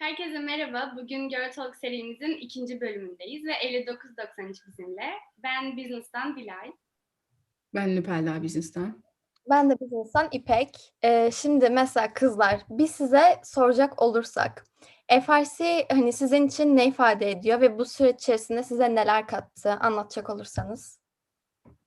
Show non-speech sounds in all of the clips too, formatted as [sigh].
Herkese merhaba. Bugün Girl Talk serimizin ikinci bölümündeyiz ve 5993 bizimle. Ben Business'tan Dilay. Ben Nüpelda Business'tan. Ben de Business'tan İpek. Ee, şimdi mesela kızlar biz size soracak olursak FRC hani sizin için ne ifade ediyor ve bu süreç içerisinde size neler kattı anlatacak olursanız.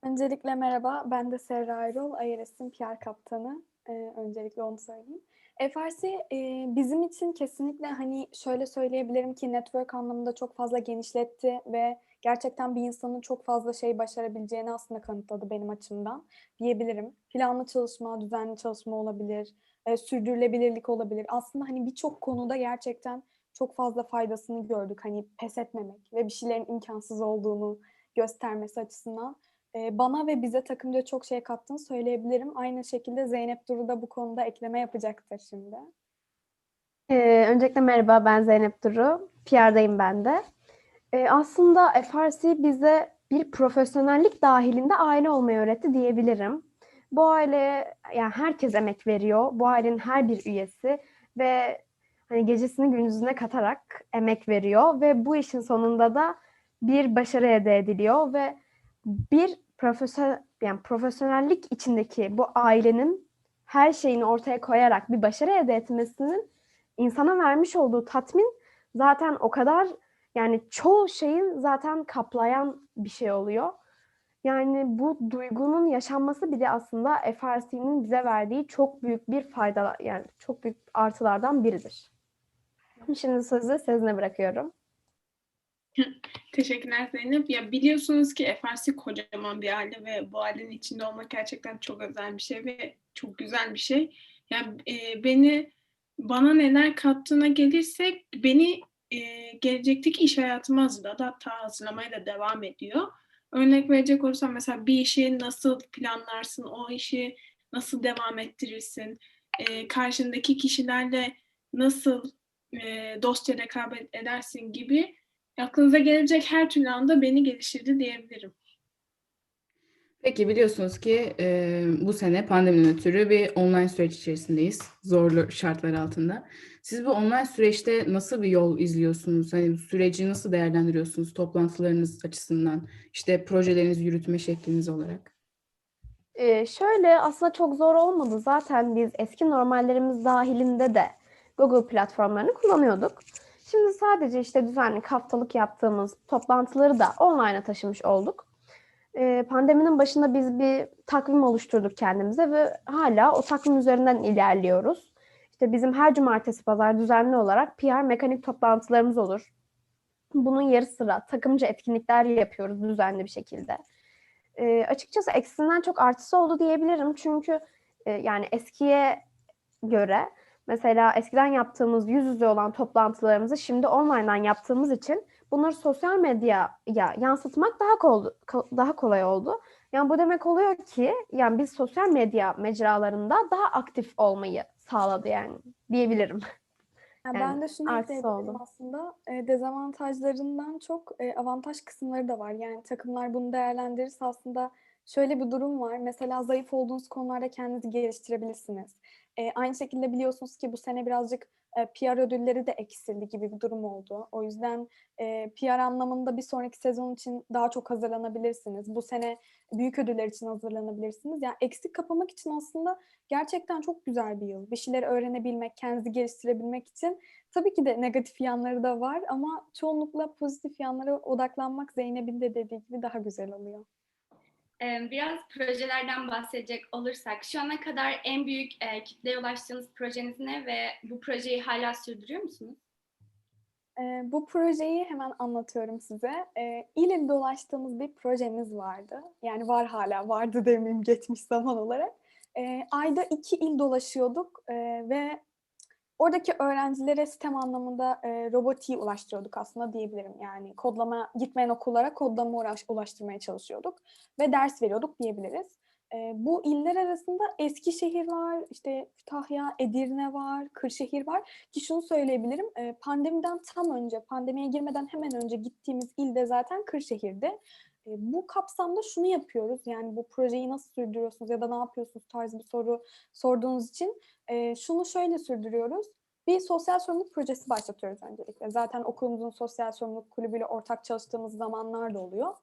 Öncelikle merhaba, ben de Serra Ayrol, IRS'in PR kaptanı. Ee, öncelikle onu söyleyeyim. FRC e, bizim için kesinlikle hani şöyle söyleyebilirim ki network anlamında çok fazla genişletti ve gerçekten bir insanın çok fazla şey başarabileceğini aslında kanıtladı benim açımdan diyebilirim. Planlı çalışma, düzenli çalışma olabilir, e, sürdürülebilirlik olabilir. Aslında hani birçok konuda gerçekten çok fazla faydasını gördük. Hani pes etmemek ve bir şeylerin imkansız olduğunu göstermesi açısından bana ve bize takımca çok şey kattığını söyleyebilirim. Aynı şekilde Zeynep Duru da bu konuda ekleme yapacaktır şimdi. Ee, öncelikle merhaba ben Zeynep Duru. PR'dayım ben de. Ee, aslında FRC bize bir profesyonellik dahilinde aile olmayı öğretti diyebilirim. Bu aile yani herkes emek veriyor. Bu ailenin her bir üyesi ve hani gecesini gündüzüne katarak emek veriyor ve bu işin sonunda da bir başarı elde ediliyor ve bir profesyonel yani profesyonellik içindeki bu ailenin her şeyini ortaya koyarak bir başarı elde etmesinin insana vermiş olduğu tatmin zaten o kadar yani çoğu şeyin zaten kaplayan bir şey oluyor. Yani bu duygunun yaşanması bile aslında FRC'nin bize verdiği çok büyük bir fayda yani çok büyük artılardan biridir. Şimdi sözü Sezin'e bırakıyorum. [laughs] Teşekkürler Zeynep. Ya biliyorsunuz ki FRC kocaman bir aile ve bu ailenin içinde olmak gerçekten çok özel bir şey ve çok güzel bir şey. Ya e, beni bana neler kattığına gelirsek beni e, gelecekteki iş hayatıma hazırladı. Hatta hazırlamaya da devam ediyor. Örnek verecek olursam mesela bir işi nasıl planlarsın, o işi nasıl devam ettirirsin, e, karşındaki kişilerle nasıl e, dostça rekabet edersin gibi aklınıza gelebilecek her türlü anda beni geliştirdi diyebilirim. Peki biliyorsunuz ki e, bu sene pandemiden ötürü bir online süreç içerisindeyiz. Zorlu şartlar altında. Siz bu online süreçte nasıl bir yol izliyorsunuz? Hani bu süreci nasıl değerlendiriyorsunuz toplantılarınız açısından? İşte projelerinizi yürütme şekliniz olarak. Ee, şöyle aslında çok zor olmadı. Zaten biz eski normallerimiz dahilinde de Google platformlarını kullanıyorduk. Şimdi sadece işte düzenli haftalık yaptığımız toplantıları da online'a taşımış olduk. Ee, pandeminin başında biz bir takvim oluşturduk kendimize ve hala o takvim üzerinden ilerliyoruz. İşte bizim her cumartesi pazar düzenli olarak PR mekanik toplantılarımız olur. Bunun yarı sıra takımcı etkinlikler yapıyoruz düzenli bir şekilde. Ee, açıkçası eksisinden çok artısı oldu diyebilirim. Çünkü e, yani eskiye göre Mesela eskiden yaptığımız yüz yüze olan toplantılarımızı şimdi online'dan yaptığımız için bunları sosyal medyaya yansıtmak daha kolay, daha kolay oldu. Yani bu demek oluyor ki yani biz sosyal medya mecralarında daha aktif olmayı sağladı yani diyebilirim. Yani Yani ben de şunu ekleyebilirim aslında e, dezavantajlarından çok e, avantaj kısımları da var. Yani takımlar bunu değerlendirirse aslında şöyle bir durum var. Mesela zayıf olduğunuz konularda kendinizi geliştirebilirsiniz. E, aynı şekilde biliyorsunuz ki bu sene birazcık e, PR ödülleri de eksildi gibi bir durum oldu. O yüzden e, PR anlamında bir sonraki sezon için daha çok hazırlanabilirsiniz. Bu sene büyük ödüller için hazırlanabilirsiniz. Yani eksik kapamak için aslında gerçekten çok güzel bir yıl. Bir şeyleri öğrenebilmek, kendinizi geliştirebilmek için tabii ki de negatif yanları da var ama çoğunlukla pozitif yanlara odaklanmak Zeynep'in de dediği gibi daha güzel oluyor. Ee, Biraz projelerden bahsedecek olursak, şu ana kadar en büyük e, kitleye ulaştığınız projeniz ne ve bu projeyi hala sürdürüyor musunuz? Ee, bu projeyi hemen anlatıyorum size. Ee, il il dolaştığımız bir projemiz vardı. Yani var hala, vardı demeyeyim geçmiş zaman olarak. Ayda iki il dolaşıyorduk ee, ve oradaki öğrencilere sistem anlamında e, robotiği ulaştırıyorduk aslında diyebilirim. Yani kodlama, gitmeyen okullara kodlama uğraş, ulaştırmaya çalışıyorduk ve ders veriyorduk diyebiliriz. Ee, bu iller arasında Eskişehir var, işte Kütahya, Edirne var, Kırşehir var. Ki şunu söyleyebilirim, e, pandemiden tam önce, pandemiye girmeden hemen önce gittiğimiz ilde zaten Kırşehir'de. Bu kapsamda şunu yapıyoruz, yani bu projeyi nasıl sürdürüyorsunuz ya da ne yapıyorsunuz tarzı bir soru sorduğunuz için şunu şöyle sürdürüyoruz. bir sosyal sorumluluk projesi başlatıyoruz öncelikle. Zaten okulumuzun sosyal sorumluluk kulübüyle ortak çalıştığımız zamanlar da oluyor.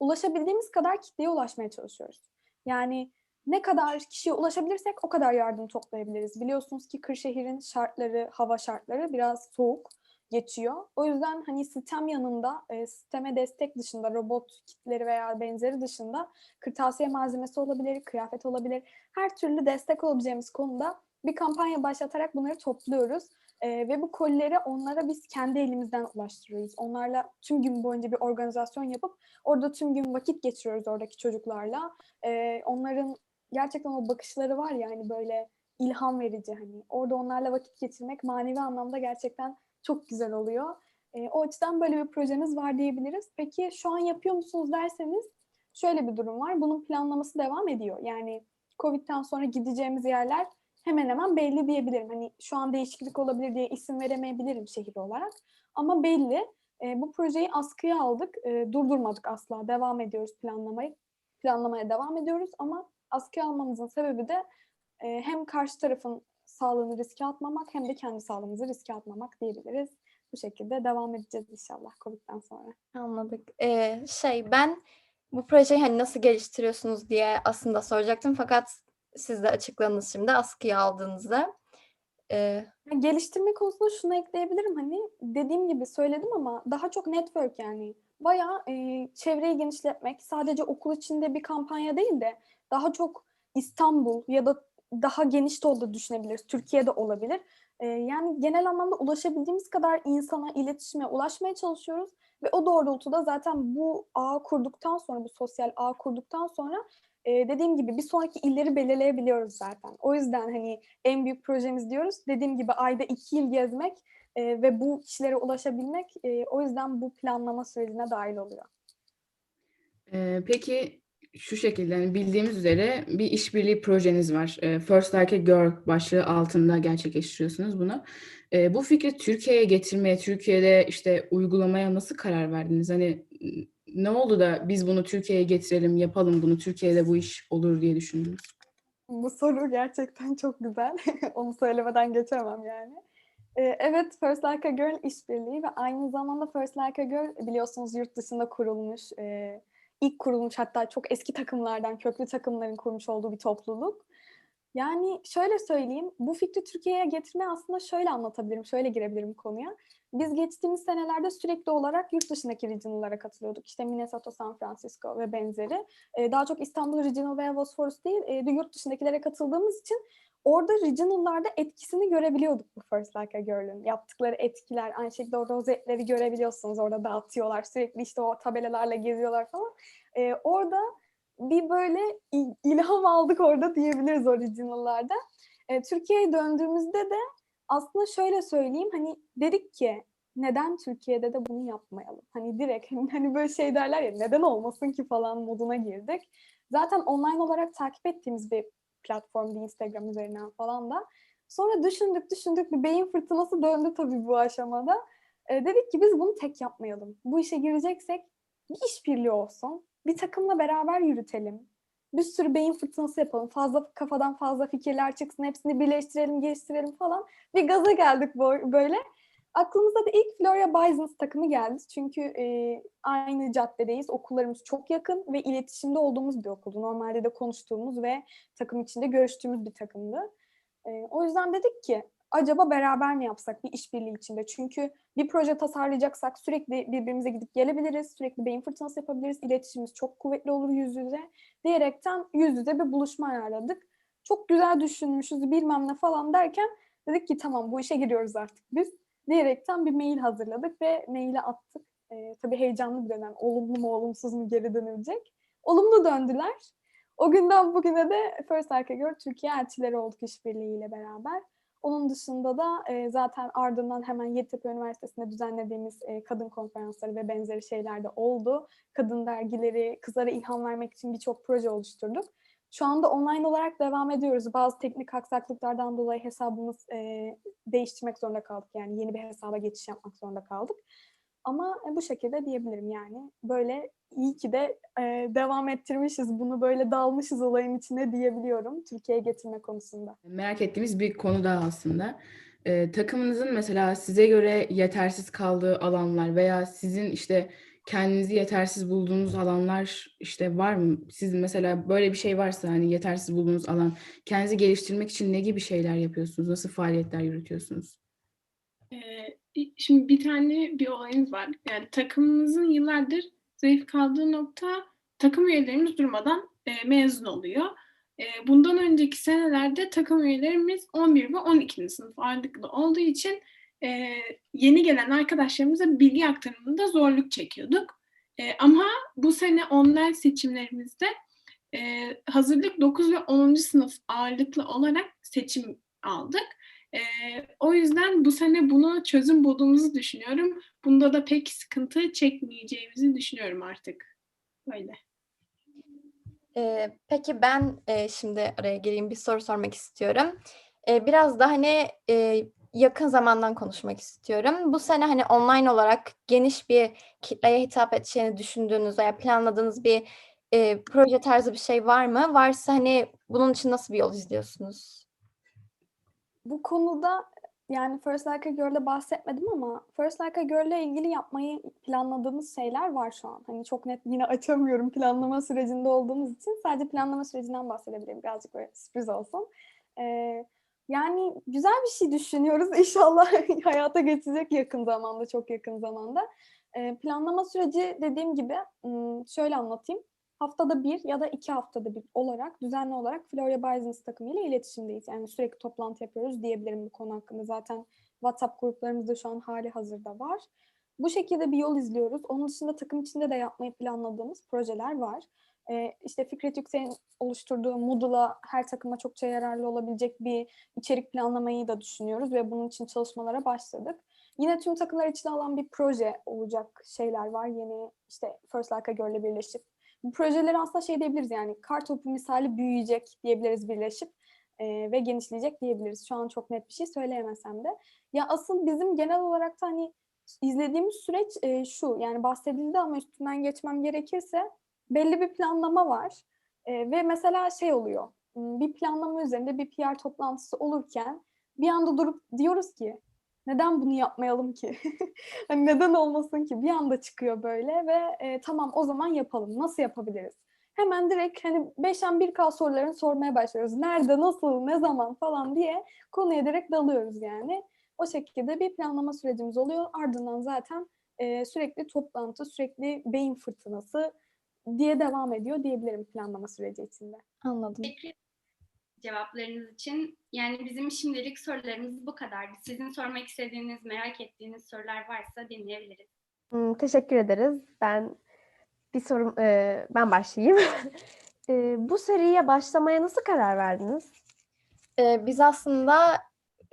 Ulaşabildiğimiz kadar kitleye ulaşmaya çalışıyoruz. Yani ne kadar kişiye ulaşabilirsek o kadar yardım toplayabiliriz. Biliyorsunuz ki Kırşehir'in şartları, hava şartları biraz soğuk geçiyor. O yüzden hani sistem yanında, e, sisteme destek dışında, robot kitleri veya benzeri dışında kırtasiye malzemesi olabilir, kıyafet olabilir. Her türlü destek olabileceğimiz konuda bir kampanya başlatarak bunları topluyoruz. E, ve bu kolileri onlara biz kendi elimizden ulaştırıyoruz. Onlarla tüm gün boyunca bir organizasyon yapıp orada tüm gün vakit geçiriyoruz oradaki çocuklarla. E, onların gerçekten o bakışları var ya hani böyle ilham verici hani. Orada onlarla vakit geçirmek manevi anlamda gerçekten çok güzel oluyor. E, o açıdan böyle bir projemiz var diyebiliriz. Peki şu an yapıyor musunuz derseniz şöyle bir durum var. Bunun planlaması devam ediyor. Yani Covid'den sonra gideceğimiz yerler hemen hemen belli diyebilirim. Hani şu an değişiklik olabilir diye isim veremeyebilirim şehir olarak. Ama belli. E, bu projeyi askıya aldık. E, durdurmadık asla. Devam ediyoruz planlamayı. Planlamaya devam ediyoruz ama askıya almamızın sebebi de e, hem karşı tarafın sağlığını riske atmamak hem de kendi sağlığımızı riske atmamak diyebiliriz. Bu şekilde devam edeceğiz inşallah Covid'den sonra. Anladık. Ee, şey ben bu projeyi hani nasıl geliştiriyorsunuz diye aslında soracaktım fakat siz de açıkladınız şimdi askıya aldığınızda. Ee, geliştirme konusunda şunu ekleyebilirim hani dediğim gibi söyledim ama daha çok network yani bayağı e, çevreyi genişletmek sadece okul içinde bir kampanya değil de daha çok İstanbul ya da daha geniş de oldu düşünebiliriz. Türkiye'de olabilir. E, yani genel anlamda ulaşabildiğimiz kadar insana, iletişime ulaşmaya çalışıyoruz ve o doğrultuda zaten bu ağ kurduktan sonra, bu sosyal ağ kurduktan sonra e, dediğim gibi bir sonraki illeri belirleyebiliyoruz zaten. O yüzden hani en büyük projemiz diyoruz. Dediğim gibi ayda iki yıl gezmek e, ve bu kişilere ulaşabilmek e, o yüzden bu planlama sürecine dahil oluyor. Ee, peki şu şekilde hani bildiğimiz üzere bir işbirliği projeniz var. Ee, First Like a Girl başlığı altında gerçekleştiriyorsunuz bunu. Ee, bu fikri Türkiye'ye getirmeye, Türkiye'de işte uygulamaya nasıl karar verdiniz? Hani ne oldu da biz bunu Türkiye'ye getirelim, yapalım bunu, Türkiye'de bu iş olur diye düşündünüz? Bu soru gerçekten çok güzel. [laughs] Onu söylemeden geçemem yani. Ee, evet, First Like a Girl işbirliği ve aynı zamanda First Like a Girl biliyorsunuz yurt dışında kurulmuş, e, ilk kurulmuş hatta çok eski takımlardan, köklü takımların kurmuş olduğu bir topluluk. Yani şöyle söyleyeyim, bu fikri Türkiye'ye getirme aslında şöyle anlatabilirim, şöyle girebilirim konuya. Biz geçtiğimiz senelerde sürekli olarak yurt dışındaki regional'lara katılıyorduk. İşte Minnesota, San Francisco ve benzeri. Ee, daha çok İstanbul Regional veya Bosphorus değil, e, yurt dışındakilere katıldığımız için orada regional'larda etkisini görebiliyorduk bu First Like a Girl'ün. Yaptıkları etkiler, aynı şekilde o rozetleri görebiliyorsunuz. Orada dağıtıyorlar, sürekli işte o tabelalarla geziyorlar falan. Ee, orada bir böyle il- ilham aldık orada diyebiliriz original'larda. Ee, Türkiye'ye döndüğümüzde de aslında şöyle söyleyeyim hani dedik ki neden Türkiye'de de bunu yapmayalım? Hani direkt hani böyle şey derler ya neden olmasın ki falan moduna girdik. Zaten online olarak takip ettiğimiz bir platformdu Instagram üzerinden falan da. Sonra düşündük düşündük bir beyin fırtınası döndü tabii bu aşamada. Ee, dedik ki biz bunu tek yapmayalım. Bu işe gireceksek bir işbirliği olsun. Bir takımla beraber yürütelim. Bir sürü beyin fırtınası yapalım. Fazla kafadan fazla fikirler çıksın. Hepsini birleştirelim, geliştirelim falan. Bir gaza geldik böyle. Aklımıza da ilk Florya Bisons takımı geldi. Çünkü e, aynı caddedeyiz. Okullarımız çok yakın ve iletişimde olduğumuz bir okuldu. Normalde de konuştuğumuz ve takım içinde görüştüğümüz bir takımdı. E, o yüzden dedik ki acaba beraber mi yapsak bir işbirliği içinde? Çünkü bir proje tasarlayacaksak sürekli birbirimize gidip gelebiliriz, sürekli beyin fırtınası yapabiliriz, iletişimimiz çok kuvvetli olur yüz yüze diyerekten yüz yüze bir buluşma ayarladık. Çok güzel düşünmüşüz bilmem ne falan derken dedik ki tamam bu işe giriyoruz artık biz diyerekten bir mail hazırladık ve maili attık. Ee, tabii heyecanlı bir dönem. Olumlu mu olumsuz mu geri dönülecek. Olumlu döndüler. O günden bugüne de First Like a Girl Türkiye elçileri olduk işbirliğiyle beraber. Onun dışında da e, zaten ardından hemen Yeditepe Üniversitesi'nde düzenlediğimiz e, kadın konferansları ve benzeri şeyler de oldu. Kadın dergileri, kızlara ilham vermek için birçok proje oluşturduk. Şu anda online olarak devam ediyoruz. Bazı teknik aksaklıklardan dolayı hesabımız e, değiştirmek zorunda kaldık. Yani yeni bir hesaba geçiş yapmak zorunda kaldık. Ama e, bu şekilde diyebilirim yani. Böyle iyi ki de e, devam ettirmişiz. Bunu böyle dalmışız olayın içine diyebiliyorum. Türkiye'ye getirme konusunda. Merak ettiğimiz bir konu daha aslında. Ee, takımınızın mesela size göre yetersiz kaldığı alanlar veya sizin işte kendinizi yetersiz bulduğunuz alanlar işte var mı? Sizin mesela böyle bir şey varsa hani yetersiz bulduğunuz alan, kendinizi geliştirmek için ne gibi şeyler yapıyorsunuz? Nasıl faaliyetler yürütüyorsunuz? Ee, şimdi bir tane bir olayımız var. Yani takımımızın yıllardır zayıf kaldığı nokta takım üyelerimiz durmadan e, mezun oluyor. E, bundan önceki senelerde takım üyelerimiz 11 ve 12. sınıf ağırlıklı olduğu için e, yeni gelen arkadaşlarımıza bilgi aktarımında zorluk çekiyorduk. E, ama bu sene online seçimlerimizde e, hazırlık 9 ve 10. sınıf ağırlıklı olarak seçim aldık. Ee, o yüzden bu sene bunu çözüm bulduğumuzu düşünüyorum. Bunda da pek sıkıntı çekmeyeceğimizi düşünüyorum artık. Böyle. Ee, peki ben e, şimdi araya gireyim bir soru sormak istiyorum. Ee, biraz da hani e, yakın zamandan konuşmak istiyorum. Bu sene hani online olarak geniş bir kitleye hitap edeceğini düşündüğünüz veya planladığınız bir e, proje tarzı bir şey var mı? Varsa hani bunun için nasıl bir yol izliyorsunuz? Bu konuda yani First Like a Girl'de bahsetmedim ama First Like a Girl'le ilgili yapmayı planladığımız şeyler var şu an. Hani çok net yine açamıyorum planlama sürecinde olduğumuz için. Sadece planlama sürecinden bahsedebilirim. Birazcık böyle sürpriz olsun. Ee, yani güzel bir şey düşünüyoruz. [laughs] İnşallah hayata geçecek yakın zamanda, çok yakın zamanda. Ee, planlama süreci dediğim gibi şöyle anlatayım. Haftada bir ya da iki haftada bir olarak düzenli olarak Florya Business takımıyla iletişimdeyiz. Yani sürekli toplantı yapıyoruz diyebilirim bu konu hakkında. Zaten WhatsApp gruplarımızda şu an hali hazırda var. Bu şekilde bir yol izliyoruz. Onun dışında takım içinde de yapmayı planladığımız projeler var. Ee, işte Fikret Yüksel'in oluşturduğu Moodle'a her takıma çokça yararlı olabilecek bir içerik planlamayı da düşünüyoruz ve bunun için çalışmalara başladık. Yine tüm takımlar için alan bir proje olacak şeyler var. Yeni işte First Like a Girl'le birleşip bu projeleri aslında şey diyebiliriz yani kar topu misali büyüyecek diyebiliriz birleşip e, ve genişleyecek diyebiliriz. Şu an çok net bir şey söyleyemesem de. Ya asıl bizim genel olarak da hani izlediğimiz süreç e, şu yani bahsedildi ama üstünden geçmem gerekirse belli bir planlama var. E, ve mesela şey oluyor bir planlama üzerinde bir PR toplantısı olurken bir anda durup diyoruz ki neden bunu yapmayalım ki? [laughs] hani neden olmasın ki? Bir anda çıkıyor böyle ve e, tamam o zaman yapalım. Nasıl yapabiliriz? Hemen direkt hani 5'en 1K sorularını sormaya başlıyoruz. Nerede, nasıl, ne zaman falan diye konuya direkt dalıyoruz yani. O şekilde bir planlama sürecimiz oluyor. Ardından zaten e, sürekli toplantı, sürekli beyin fırtınası diye devam ediyor diyebilirim planlama süreci içinde. Anladım. Teşekkür ederim cevaplarınız için. Yani bizim şimdilik sorularımız bu kadardı. Sizin sormak istediğiniz, merak ettiğiniz sorular varsa dinleyebiliriz. Hmm, teşekkür ederiz. Ben bir sorum, e, ben başlayayım. [laughs] E, bu seriye başlamaya nasıl karar verdiniz? Ee, biz aslında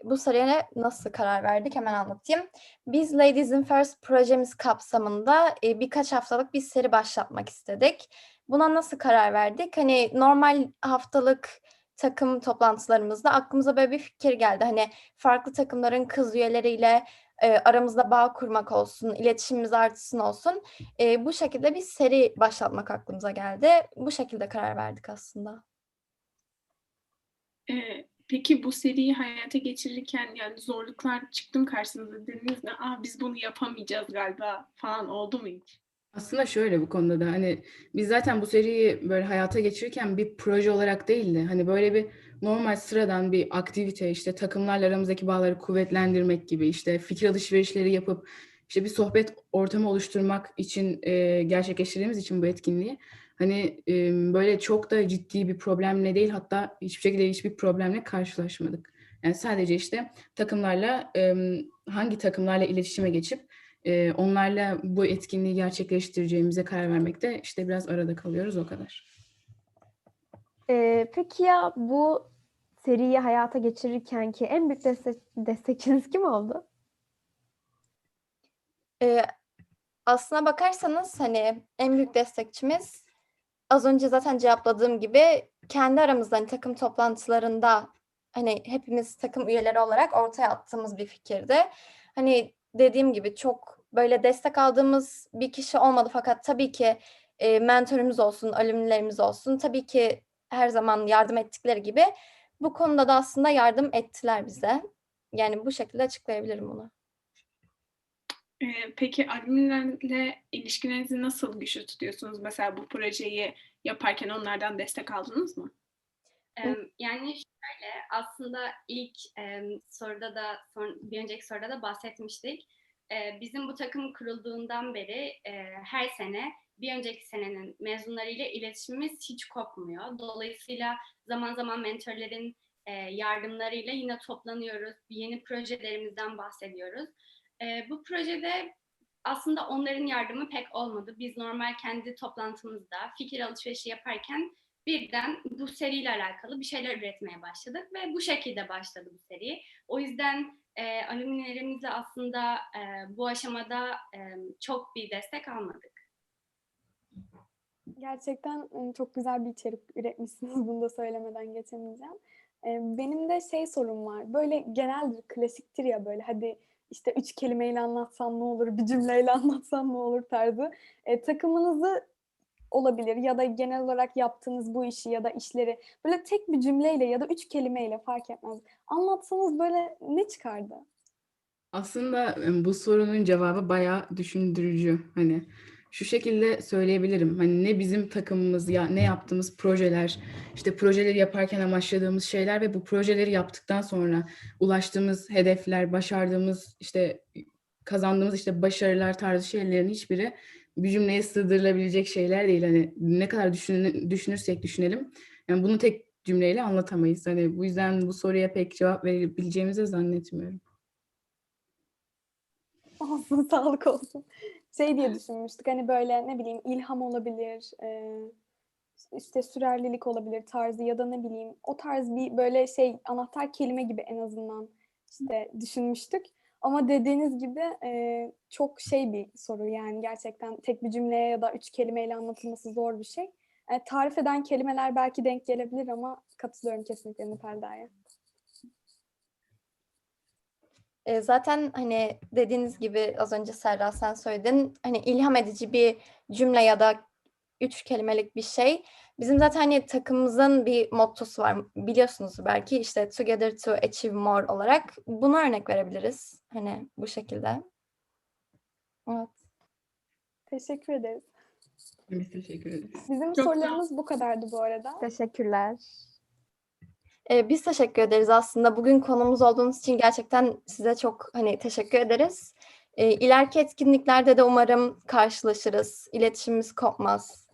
bu seriye nasıl karar verdik hemen anlatayım. Biz Ladies in First projemiz kapsamında e, birkaç haftalık bir seri başlatmak istedik. Buna nasıl karar verdik? Hani normal haftalık takım toplantılarımızda aklımıza böyle bir fikir geldi. Hani farklı takımların kız üyeleriyle e, aramızda bağ kurmak olsun, iletişimimiz artsın olsun. E, bu şekilde bir seri başlatmak aklımıza geldi. Bu şekilde karar verdik aslında. Ee, peki bu seriyi hayata geçirirken yani zorluklar çıktım karşınıza dediniz mi? Aa biz bunu yapamayacağız galiba falan oldu mu hiç? Aslında şöyle bu konuda da hani biz zaten bu seriyi böyle hayata geçirirken bir proje olarak değil de hani böyle bir normal sıradan bir aktivite işte takımlarla aramızdaki bağları kuvvetlendirmek gibi işte fikir alışverişleri yapıp işte bir sohbet ortamı oluşturmak için e, gerçekleştirdiğimiz için bu etkinliği hani e, böyle çok da ciddi bir problemle değil hatta hiçbir şekilde hiçbir problemle karşılaşmadık. Yani sadece işte takımlarla e, hangi takımlarla iletişime geçip e, onlarla bu etkinliği gerçekleştireceğimize karar vermekte işte biraz arada kalıyoruz o kadar. E, peki ya bu seriyi hayata geçirirken ki en büyük destek, destekçiniz kim oldu? Ee, aslına bakarsanız hani en büyük destekçimiz az önce zaten cevapladığım gibi kendi aramızda hani takım toplantılarında hani hepimiz takım üyeleri olarak ortaya attığımız bir fikirdi. Hani dediğim gibi çok böyle destek aldığımız bir kişi olmadı fakat tabii ki e, mentörümüz olsun, alümnilerimiz olsun tabii ki her zaman yardım ettikleri gibi bu konuda da aslında yardım ettiler bize. Yani bu şekilde açıklayabilirim bunu. Ee, peki alümnilerle ilişkilerinizi nasıl güçlü tutuyorsunuz? Mesela bu projeyi yaparken onlardan destek aldınız mı? Yani şöyle aslında ilk em, soruda da son, bir önceki soruda da bahsetmiştik. E, bizim bu takım kurulduğundan beri e, her sene bir önceki senenin mezunlarıyla iletişimimiz hiç kopmuyor. Dolayısıyla zaman zaman mentorların e, yardımlarıyla yine toplanıyoruz. Yeni projelerimizden bahsediyoruz. E, bu projede aslında onların yardımı pek olmadı. Biz normal kendi toplantımızda fikir alışverişi yaparken birden bu seriyle alakalı bir şeyler üretmeye başladık ve bu şekilde başladı bu seri. O yüzden e, alümnilerimizle aslında e, bu aşamada e, çok bir destek almadık. Gerçekten ım, çok güzel bir içerik üretmişsiniz. [laughs] Bunu da söylemeden geçemeyeceğim. Ee, Benim de şey sorum var. Böyle geneldir, klasiktir ya böyle hadi işte üç kelimeyle anlatsam ne olur, bir cümleyle [laughs] anlatsam ne olur tarzı. E, takımınızı olabilir ya da genel olarak yaptığınız bu işi ya da işleri böyle tek bir cümleyle ya da üç kelimeyle fark etmez. Anlatsanız böyle ne çıkardı? Aslında bu sorunun cevabı bayağı düşündürücü. Hani şu şekilde söyleyebilirim. Hani ne bizim takımımız ya ne yaptığımız projeler, işte projeleri yaparken amaçladığımız şeyler ve bu projeleri yaptıktan sonra ulaştığımız hedefler, başardığımız işte kazandığımız işte başarılar tarzı şeylerin hiçbiri bir cümleye sığdırılabilecek şeyler değil. Hani ne kadar düşün, düşünürsek düşünelim. Yani bunu tek cümleyle anlatamayız. Hani bu yüzden bu soruya pek cevap verebileceğimizi zannetmiyorum. Olsun, sağlık olsun. Şey diye düşünmüştük hani böyle ne bileyim ilham olabilir, e, işte sürerlilik olabilir tarzı ya da ne bileyim o tarz bir böyle şey anahtar kelime gibi en azından işte düşünmüştük. Ama dediğiniz gibi e, çok şey bir soru yani gerçekten tek bir cümleye ya da üç kelimeyle anlatılması zor bir şey. E, tarif eden kelimeler belki denk gelebilir ama katılıyorum kesinlikle Nuperda'ya. E, zaten hani dediğiniz gibi az önce Serra sen söyledin. Hani ilham edici bir cümle ya da üç kelimelik bir şey. Bizim zaten hani takımımızın bir mottosu var. Biliyorsunuz belki işte Together to Achieve More olarak. Buna örnek verebiliriz. Hani bu şekilde. Evet. Teşekkür ederiz. Biz teşekkür ederiz. Bizim Çok sorularımız bu kadardı bu arada. Teşekkürler. Ee, biz teşekkür ederiz aslında. Bugün konumuz olduğunuz için gerçekten size çok hani teşekkür ederiz. Ee, ileriki etkinliklerde de umarım karşılaşırız. İletişimimiz kopmaz.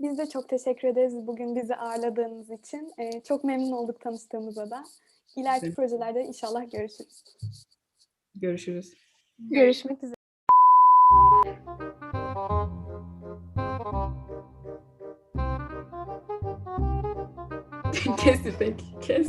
Biz de çok teşekkür ederiz bugün bizi ağırladığınız için. Ee, çok memnun olduk tanıştığımıza da. İleriki Teşekkür projelerde inşallah görüşürüz. Görüşürüz. Görüşmek üzere. [laughs] kes İpek, kes.